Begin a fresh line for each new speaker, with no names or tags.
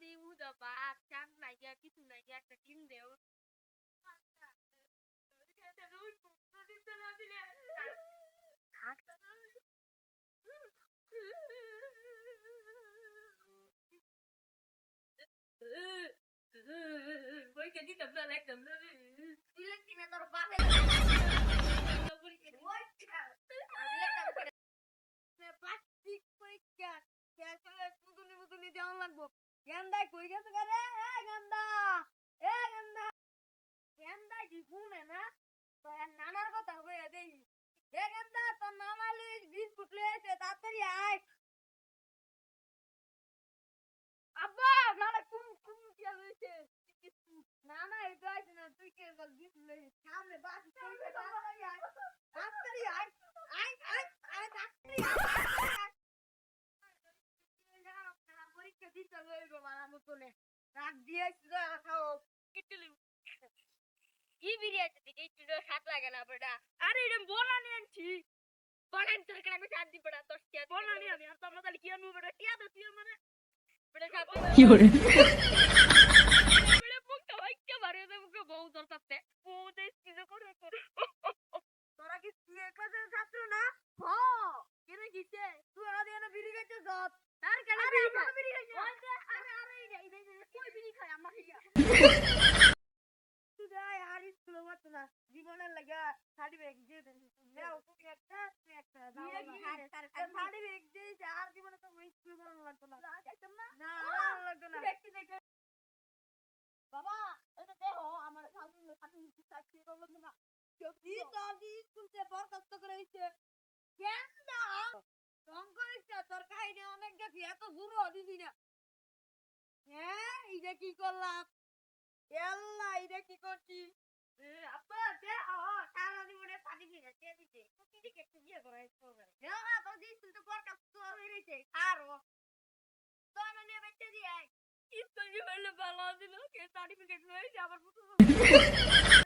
دی و د بعد چند نگه تو نگه تکیم دیو Boy jadi tambah lek
tambah bilang kena terbang. Plastik mereka. Ya, saya tunggu-tunggu jangan lagu. গেন্দা কই গেছে করে এ গেন্দা! এ গেন্দা! গেন্দা কি ঘুমে না? তো নানার কথা হয়ে দেই। এ গেন্দা, তোর নামালি বিস্কুট লয়েছে তাড়াতাড়ি আয়। আব্বা, নানা, কুম কুম কি হয়েছে না না এটা আছে না, তুই কে বল বিস্কুট লয়েছে সামনে বাস চলবে তাড়াতাড়ি আয় তাড়াতাড়ি আয় আয় আয় আয় তাড়াতাড়ি আয় পরীক্ষা দিতে লইব মারা মতনে রাগ দিয়ে খাও
কি বিরিয়ানি দিকে একটু সাত লাগে না বেটা আরে এটা বলা নিয়ে আনছি। বলেন তোর কেন আমি সাত দি বেটা তোর কে বলা নিয়ে আমি আর তোমরা তাহলে কি আনব বেটা টিয়া দে তুই মানে। বেটা সাত
কি hore
বেটা মুখটা ভাইকে মারিয়ে দে মুখে বউ তোর সাথে বউ দেশ কি করে করে।
তোরা কি তুই ক্লাসের ছাত্র না? হ কেন কিছে তুই এনে বিড়ি খাইতে যত জীবনের লাগা দিয়ে দেন দাও তুমি একটা একটা
দিয়ে
তার সার্টিফিকেট দিয়ে আর জীবনে তো স্কুল করানো লাগতো না না লাগতো না
বাবা এটা দেখো আমার না
স্কুল বরখাস্ত করে হইছে কেন না রং করেছে তোর কাহিনী অনেক দেখি এত বুড়ো দিবি না। হ্যাঁ এটা কি করলাম? এল্লা এটা কি করছি? এ, আব্বা সারা জীবনে সার্টিফিকেট দিয়ে দিতে সার্টিফিকেট তো দিয়ে করে স্কুল করে না তো দি স্কুল তো বরখাস্ত আরও তো আমি নিয়ে বেঁচে দিয়ে
স্কুল জীবনে ভালো দিল কে সার্টিফিকেট আমার পুত্র